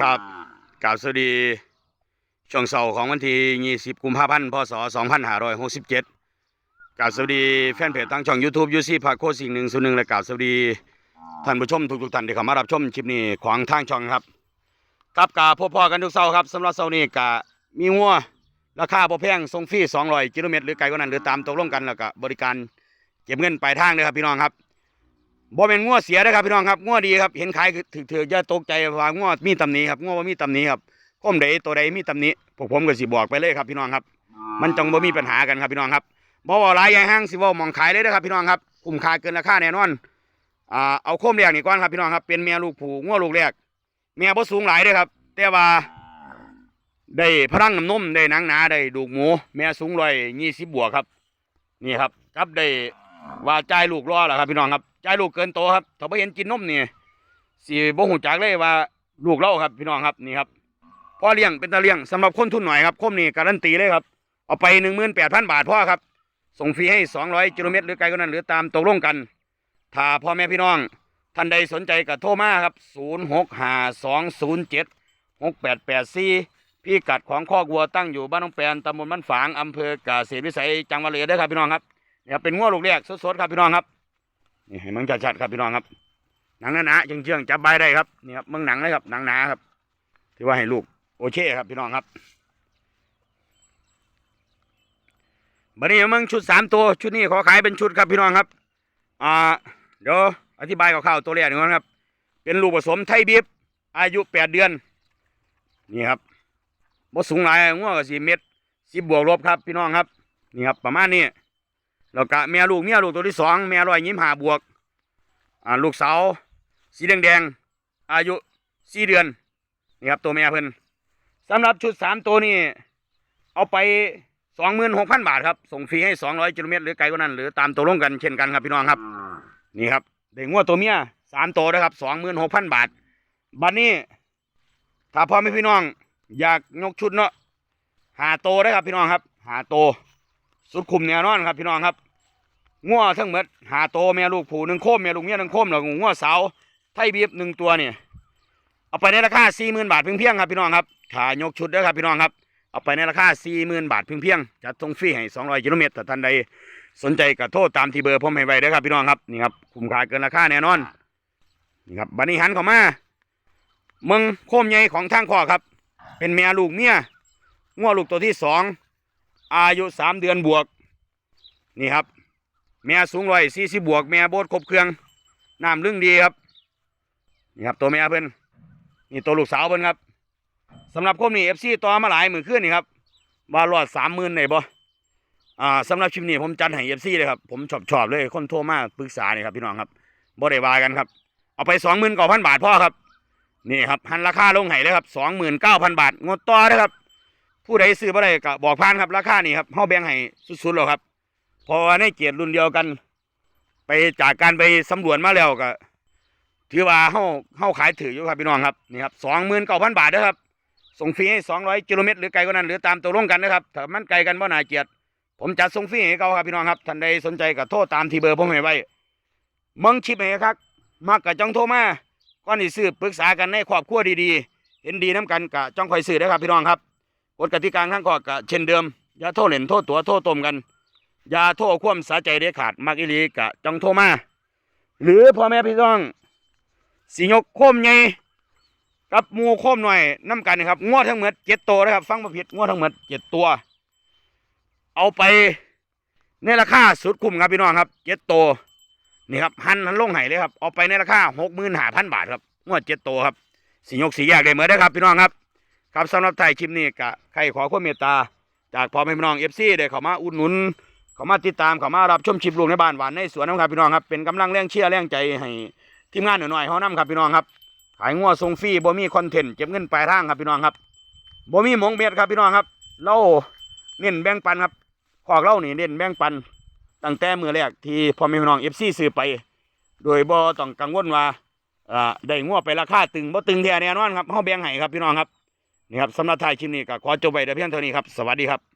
ครับกล่าวสวัสดีช่วงเสาร์ของวันที่ 20 กุมภาพันธ์ พศ 2567กล่าวสวัสดีแฟนเพจทางช่อง YouTube ยูซี่พาโคสิ่งหนึ่งส่วนหนึ่งและกล่าวสวัสดีท่านผู้ชมทุกๆท่านที่เข้ามารับชมคลิปนี้ของทางช่องครับกับกาพบพ่อกันทุกเสาร์ครับสำหรับเสาร์นี้กะมีงัวราคาบ่แพงส่งฟรี200กิโลเมตรหรือไกลกว่านั้นหรือตามตกลงกันแล้วก็บริการเก็บเงินปลายทางเลยครับพี่น้องครับ บ่เป็นงัวเสียนะครับพี่น้องครับงัวดีครับเห็นขายถือถืออย่าตกใจว่างัวมีตำหนิครับงัวบ่มีตำหนิครับคมใดตัวใดมีตำหนิพวกผมก็สิบอกไปเลยครับพี่น้องครับ มันจงบ่มีปัญหากันครับพี่น้องครับบ่ว่าหลายอย่างห้างสิว้ามองขายเลยนะครับพี่น้องครับคุ้มค่าเกินราคาแน่นอนอ่าเอาโคมแรกนี่ก่อนครับพี่น้องครับเป็นแม่ลูกผูงัวลูกแรกแม่บ่สูงหลายเด้อครับ แต่ว่าได้พลังน้ำนมได้หนังหนาได้ดูกหมู แม่สูงร้อยยี่สิบบวกครับ นี่ครับ ครับได้ว่าจ่ายลูกรอแล้วครับพี่น้องครับ จลูกเกินโตครับถ้าไม่เห็นกินนมนี่สิบ่หูจักเลยว่าลูกเล่าครับ พี่น้องครับนี่ครับพ่อเลี้ยงเป็นตาเลี้ยงสำหรับคนทุนหน่อยครับคมนี่การันตีเลยครับเอาไปหนึ่งหมื่นแปดพันบาทพ่อครับ ส่งฟรีให้สองร้อยกิโลเมตรหรือไกลกว่านั้นหรือตามตกลงกัน ถ้าพ่อแม่พี่น้อง ท่านใดสนใจก็โทรมาครับศูนย์หกห้าสองศูนย์เจ็ดหกแปดแปดสี่พี่กัดของข้อกวัวตั้งอยู่บ้านน้องแปนตำบลบ้านฝางอำเภอกเกษตรวิสัยจังหวัดเลยเด้ครับพี่น้องครับนี่ครับเป็นง้วลูกแรกสดๆครับพี่น้องครับ นี่ให้มันชัดๆครับพี่น้องครับ หนังหนาๆเชื่องๆจับใบได้ครับนี่ครับเมืองหนังเลยครับหนังหนาครับถือว่าให้ลูกโอเคครับพี่น้องครับบัดนี้เมืองชุดสามตัวชุดนี้ขอขายเป็นชุดครับพี่น้องครับอ่าเดี๋ยวอธิบายคร่าวๆตัวแรกหนึ่งก่อนครับ เป็นลูกผสมไทยบีบอายุแปดเดือน นี่ครับบ่สูงหลายงัวก็สี่เม็ดสิบบวกลบครับพี่น้องครับ นี่ครับประมาณนี้ แล้วก็แม่ลูกเมียลูกตัวที่สองแม่ร้อยยิ้มหาบวกอ่าลูกสาวสีแดงแดงๆอายุสี่เดือนนี่ครับตัวแม่เพิ่นสำหรับชุดสามตัวนี้เอาไปสองหมื่นหกพันบาทครับส่งฟรีให้สองร้อยกิโลเมตรหรือไกลกว่านั้นหรือตามตัวลงกันเช่นกันครับพี่น้องครับนี่ครับเด็กงัวตัวเมียสามตัวนะครับสองหมื่นหกพันบาทบัดนี้ถ้าพ่อแม่พี่น้อง อยากยกชุดเนาะหาโตได้ครับพี่น้องครับ หาโตสุดคุมแน่นอนครับพี่น้องครับ งัวทั้งหมดหาโตแม่ลูกผูหนึ่งโคมแม่ลูกเมียหนึ่งโคมแล้วก็งัวสาวไทยบีบหนึ่งตัวเนี่ยเอาไปในราคาสี่หมื่นบาทเพียงๆครับพี่น้องครับถ้ายกชุดด้อครับพี่น้องครับเอาไปในราคาสี่หมื่นบาทเพียงๆจัดส่งฟรีให้สองร้อยกิโลเมตรถ้าท่านใดสนใจก็โทษตามที่เบอร์ผมให้ไว้เด้อครับพี่น้องครับนี่ครับคุ้มค่าเกินราคาแน่นอนนี่ครับบัดนี้หันเข้ามาเมืองโคมใหญ่ของทางข้อครับ เป็นแม่ลูกเมียงัวลูกตัวที่สองอายุสามเดือนบวกนี่ครับ แม่สูงร้อยสี่สิบบวกแม่โบดครบเครื่องน้ำลึงดีครับนี่ครับตัวแม่เพิ่นนี่ตัวลูกสาวเพิ่นครับสำหรับคมนี้เอฟซีต่อมาหลายหมื่นขึ้นนี่ครับบารอดสามหมื่นไหนบ่อ่าสำหรับชิมนี้ผมจัดให้เอฟซีเลยครับผมชอบชอบเลยคนโทรมาปรึกษานี่ครับพี่น้องครับบ่ได้วากันครับ เอาไปสองหมื่นเก้าพันบาทพ่อครับนี่ครับหันราคาลงให้เลยครับสองหมื่นเก้าพันบาทงดต่อนะครับ ผู้ใดซื้อบ่ได้ก็บอกผ่านครับราคานี่ครับเฮาแบ่งให้สุดๆแล้วครับ พอในเกียรติรุ่นเดียวกัน ไปจากการไปสำรวจมาแล้วก็ถือว่าเฮาเฮาขายถืออยู่ครับพี่น้องครับนี่ครับสองหมื่นเก้าพันบาทนะครับส่งฟรีให้สองร้อยกิโลเมตรหรือไกลกว่านั้นหรือตามตัวลงกันนะครับถ้ามันไกลกันบ่น่าเกียดผมจัดส่งฟรีให้เขาครับพี่น้องครับท่านใดสนใจก็โทรตามที่เบอร์ผมให้ไว้มึงชิปให้ครับมักก็จ้องโทรมาก่อนที่ซื้อปรึกษากันในครอบครัวดีๆ เห็นดีน้ำกันกะจ้องคอยซื้อได้ครับพี่น้องครับกฎกติกาข้างกอกะเช่นเดิมอย่าโทษเล่นโทษตัวโทษตมกัน อย่าโทษความสาใจเด็ดขาดมักอีหลีกะจ้องโทรมา หรือพ่อแม่พี่น้องสิยกโคมใหญ่กับมูโคมหน่อยน้ำกันนะครับงวดทั้งหมดเจ็ดตัวนะครับ ฟังมาผิดงวดทั้งหมดเจ็ดตัว เอาไปในราคาสุดคุ้มครับพี่น้องครับเจ็ดตัวนี่ครับหันหันลงไห้เลยครับเอาไปในราคาหกหมื่นห้าพันบาทครับงวดเจ็ดตัวครับสียกสีแยกได้เหมือนได้ครับพี่น้องครับ ครับสำหรับไทยคลิปนี้กะใครขอความเมตตา จากพ่อแม่พี่น้องเอฟซีได้เข้ามาอุดหนุน เขามาติดตามเขามารับชมคลิปลูกในบ้านหวานในสวนนะครับพี่น้องครับเป็นกำลังแรงเชียร์แรงใจให้ทีมงานหน่อยๆเขานำครับพี่น้องครับขายงัวทรงฟรีบ่มีคอนเทนต์เก็บเงินปลายทางครับพี่น้องครับบ่มีหมงเบ็ดครับพี่น้องครับ เราเน้นแบ่งปันครับขอกเรานี่เน้นแบ่งปัน ตั้งแต่มือแรกที่พ่อแม่พี่น้องเอฟซีซื้อไป โดยบ่ต้องกังวลว่าอ่าได้งัวไปราคาตึงบ่ตึงแท้แน่นอนครับเฮาแบ่งให้ครับพี่น้องครับนี่ครับสำหรับท้ายคลิปนี้ก็ขอจบไว้แต่เพียงเท่านี้ครับสวัสดีครับ